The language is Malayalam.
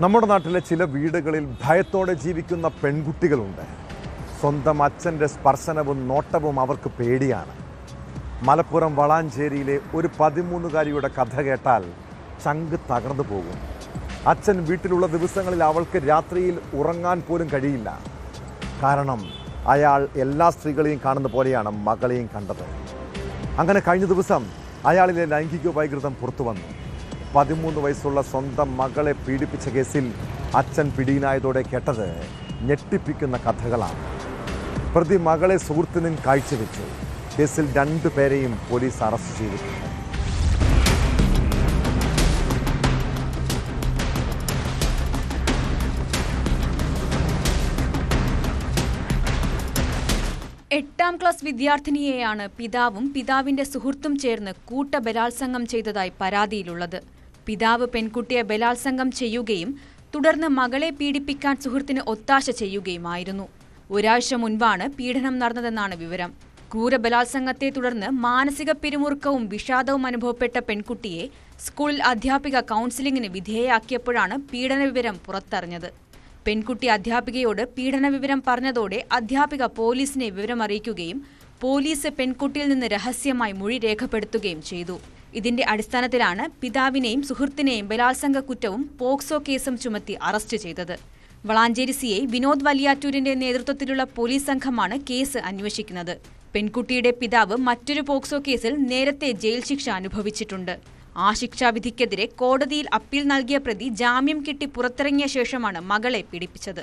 നമ്മുടെ നാട്ടിലെ ചില വീടുകളിൽ ഭയത്തോടെ ജീവിക്കുന്ന പെൺകുട്ടികളുണ്ട്. സ്വന്തം അച്ഛന്റെ സ്പർശനവും നോട്ടവും അവർക്ക് പേടിയാണ്. മലപ്പുറം വളാഞ്ചേരിയിലെ ഒരു പതിമൂന്നുകാരിയുടെ കഥ കേട്ടാൽ ചങ്ക് തകർന്നു പോകും. അച്ഛൻ വീട്ടിലുള്ള ദിവസങ്ങളിൽ അവൾക്ക് രാത്രിയിൽ ഉറങ്ങാൻ പോലും കഴിയില്ല. കാരണം അയാൾ എല്ലാ സ്ത്രീകളെയും കാണുന്ന പോലെയാണ് മകളെയും കണ്ടത്. അങ്ങനെ കഴിഞ്ഞ ദിവസം അയാളിലെ ലൈംഗിക വൈകൃതം പുറത്തു വന്നു. പതിമൂന്ന് വയസ്സുള്ള സ്വന്തം മകളെ പീഡിപ്പിച്ച കേസിൽ അച്ഛൻ പിടിയിലായതോടെ കേട്ടത് ഞെട്ടിപ്പിക്കുന്ന കഥകളാണ്. പ്രതി മകളെ സുഹൃത്തിനും കാഴ്ചവെച്ചു. കേസിൽ രണ്ടു പേരെയും പോലീസ് അറസ്റ്റ് ചെയ്തിട്ടുണ്ട്. എട്ടാം ക്ലാസ് വിദ്യാർത്ഥിനിയെയാണ് പിതാവും പിതാവിന്റെ സുഹൃത്തും ചേർന്ന് കൂട്ടബലാത്സംഗം ചെയ്തതായി പരാതിയിലുള്ളത്. പിതാവ് പെൺകുട്ടിയെ ബലാത്സംഗം ചെയ്യുകയും തുടർന്ന് മകളെ പീഡിപ്പിക്കാൻ സുഹൃത്തിന് ഒത്താശ ചെയ്യുകയുമായിരുന്നു. ഒരാഴ്ച മുൻപാണ് പീഡനം നടന്നതെന്നാണ് വിവരം. ക്രൂര ബലാത്സംഗത്തെ തുടർന്ന് മാനസിക പിരിമുറുക്കവും വിഷാദവും അനുഭവപ്പെട്ട പെൺകുട്ടിയെ സ്കൂളിൽ അധ്യാപിക കൗൺസിലിംഗിന് വിധേയയാക്കിയപ്പോഴാണ് പീഡന വിവരം പുറത്തറിഞ്ഞത്. പെൺകുട്ടി അധ്യാപികയോട് പീഡന വിവരം പറഞ്ഞതോടെ അധ്യാപിക പോലീസിനെ വിവരമറിയിക്കുകയും പോലീസ് പെൺകുട്ടിയിൽ നിന്ന് രഹസ്യമായി മൊഴി രേഖപ്പെടുത്തുകയും ചെയ്തു. ഇതിന്റെ അടിസ്ഥാനത്തിലാണ് പിതാവിനെയും സുഹൃത്തിനെയും ബലാത്സംഗ കുറ്റവും പോക്സോ കേസും ചുമത്തി അറസ്റ്റ് ചെയ്തത്. വളാഞ്ചേരി സിഐ വിനോദ് വലിയാറ്റൂരിന്റെ നേതൃത്വത്തിലുള്ള പോലീസ് സംഘമാണ് കേസ് അന്വേഷിക്കുന്നത്. പെൺകുട്ടിയുടെ പിതാവ് മറ്റൊരു പോക്സോ കേസിൽ നേരത്തെ ജയിൽ ശിക്ഷ അനുഭവിച്ചിട്ടുണ്ട്. ആ ശിക്ഷാവിധിക്കെതിരെ കോടതിയിൽ അപ്പീൽ നൽകിയ പ്രതി ജാമ്യം കിട്ടി പുറത്തിറങ്ങിയ ശേഷമാണ് മകളെ പീഡിപ്പിച്ചത്.